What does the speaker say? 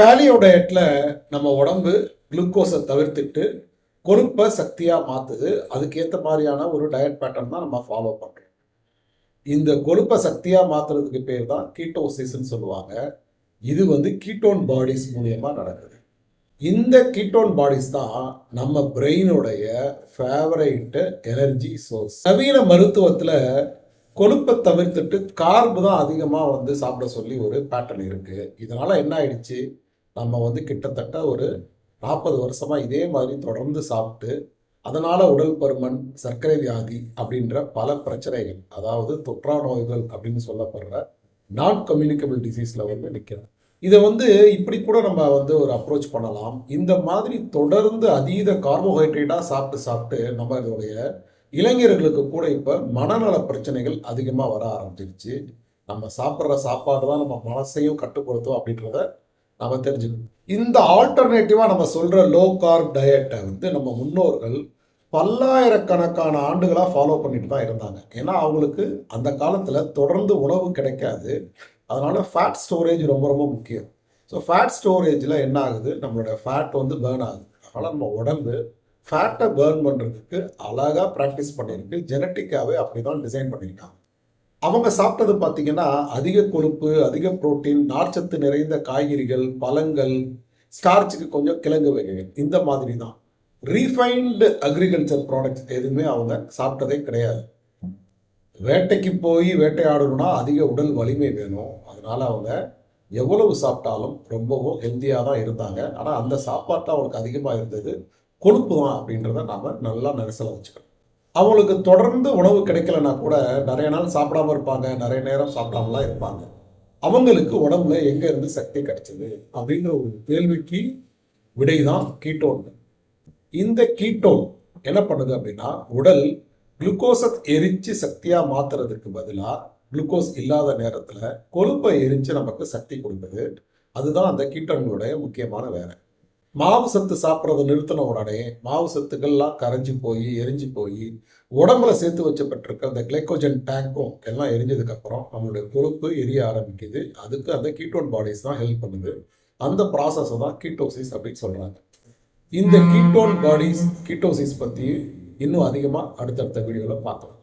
Paleo டயட்டில் நம்ம உடம்பு குளுக்கோஸை தவிர்த்துட்டு கொழுப்பை சக்தியாக மாற்றுது அதுக்கேற்ற மாதிரியான ஒரு டயட் பேட்டர்ன் தான் நம்ம ஃபாலோ பண்ணுறோம் இந்த கொழுப்பை சக்தியாக மாற்றுறதுக்கு பேர் தான் கீட்டோசிஸ்ன்னு சொல்லுவாங்க. இது வந்து கீட்டோன் பாடிஸ் மூலியமாக நடக்குது. இந்த கீட்டோன் பாடிஸ் தான் நம்ம பிரெயினுடைய ஃபேவரைட்டு எனர்ஜி சோர்ஸ் நவீன மருத்துவத்தில் கொழுப்பை தவிர்த்துட்டு கார்பு தான் அதிகமாக வந்து சாப்பிட சொல்லி ஒரு பேட்டர்ன் இருக்குது இதனால் என்ன ஆயிடுச்சு? நம்ம வந்து கிட்டத்தட்ட ஒரு நாற்பது வருஷமாக இதே மாதிரி தொடர்ந்து சாப்பிட்டு அதனால் உடல் பருமன் சர்க்கரை வியாதி அப்படின்ற பல பிரச்சனைகள் அதாவது தொற்றா நோய்கள் அப்படின்னு சொல்லப்படுற நான் கம்யூனிகபிள் டிசீஸில் வந்து நிற்கிறேன் இதை வந்து இப்படி கூட நம்ம வந்து ஒரு அப்ரோச் பண்ணலாம். இந்த மாதிரி தொடர்ந்து அதீத கார்போஹைட்ரேட்டாக சாப்பிட்டு சாப்பிட்டு நம்ம இதோடைய இளைஞர்களுக்கு கூட இப்போ மனநல பிரச்சனைகள் அதிகமாக வர ஆரம்பிச்சிருச்சு. நம்ம சாப்பிட்ற சாப்பாடு தான் நம்ம மனசையும் கட்டுப்படுத்தும் அப்படின்றத நம்ம தெரிஞ்சுக்கணும். இந்த ஆல்டர்னேட்டிவாக நம்ம சொல்கிற லோ கார்ப் டயட்டை வந்து நம்ம முன்னோர்கள் பல்லாயிரக்கணக்கான ஆண்டுகளாக ஃபாலோ பண்ணிட்டு தான் இருந்தாங்க. ஏன்னா அவங்களுக்கு அந்த காலத்தில் தொடர்ந்து உணவு கிடைக்காது. அதனால் ஃபேட் ஸ்டோரேஜ் ரொம்ப ரொம்ப முக்கியம். ஸோ ஃபேட் ஸ்டோரேஜில் என்ன ஆகுது? நம்மளோட ஃபேட் வந்து பேர்ன் ஆகுது. அதனால் நம்ம உடம்பு ஃபேட்டை பேர்ன் பண்ணுறதுக்கு அழகாக ப்ராக்டிஸ் பண்ணியிருக்கு. ஜெனட்டிக்காகவே அப்படி தான் டிசைன் பண்ணியிருக்காங்க. அவங்க சாப்பிட்டது பார்த்தீங்கன்னா அதிக கொழுப்பு அதிக புரோட்டீன் நார்ச்சத்து நிறைந்த காய்கறிகள் பழங்கள் ஸ்டார்ச்சுக்கு கொஞ்சம் கிழங்கு வகைகள். இந்த மாதிரி தான் ரீஃபைன்டு அக்ரிகல்ச்சர் ப்ராடக்ட்ஸ் எதுவுமே அவங்க சாப்பிட்டதே கிடையாது. வேட்டைக்கு போய் வேட்டையாடணும்னா அதிக உடல் வலிமை வேணும். அதனால அவங்க எவ்வளவு சாப்பிட்டாலும் ரொம்பவும் ஹெல்த்தியாக தான் இருந்தாங்க. ஆனால் அந்த சாப்பாட்டில் அவங்களுக்கு அதிகமாக இருந்தது கொழுப்பு தான் அப்படின்றத நாம் நல்லா நெரிசலை வச்சுக்கணும். அவங்களுக்கு தொடர்ந்து உணவு கிடைக்கலனா கூட நிறைய நாள் சாப்பிடாம இருப்பாங்க நிறைய நேரம் சாப்பிடாமலாம் இருப்பாங்க. அவங்களுக்கு உடம்புல எங்கேருந்து சக்தி கிடைச்சது அப்படிங்கிற ஒரு கேள்விக்கு விடை தான் கீட்டோன் இந்த கீட்டோன் என்ன பண்ணுது அப்படின்னா உடல் குளுக்கோஸை எரிச்சு சக்தியாக மாற்றுறதுக்கு பதிலாக குளுக்கோஸ் இல்லாத நேரத்தில் கொழுப்பை எரிச்சு நமக்கு சக்தி கொடுக்குது. அதுதான் அந்த கீட்டோன்களுடைய முக்கியமான வேலை. மாவு சத்து சாப்பிட்றத நிறுத்தின உடனே மாவு சத்துக்கள்லாம் கரைஞ்சி போய் எரிஞ்சு போய் உடம்புல சேர்த்து வச்சப்பட்டிருக்க அந்த கிளைக்கோஜன் டேங்க்கும் எல்லாம் எரிஞ்சதுக்கப்புறம் நம்மளுடைய கொழுப்பு எரிய ஆரம்பிக்குது. அதுக்கு அந்த கீட்டோன் பாடிஸ் தான் ஹெல்ப் பண்ணுது. அந்த ப்ராசஸை தான் கீட்டோசிஸ் அப்படின்னு சொல்கிறாங்க இந்த கீட்டோன் பாடிஸ் கீட்டோசிஸ் பற்றி இன்னும் அதிகமாக அடுத்தடுத்த வீடியோவில் பார்க்கலாம்.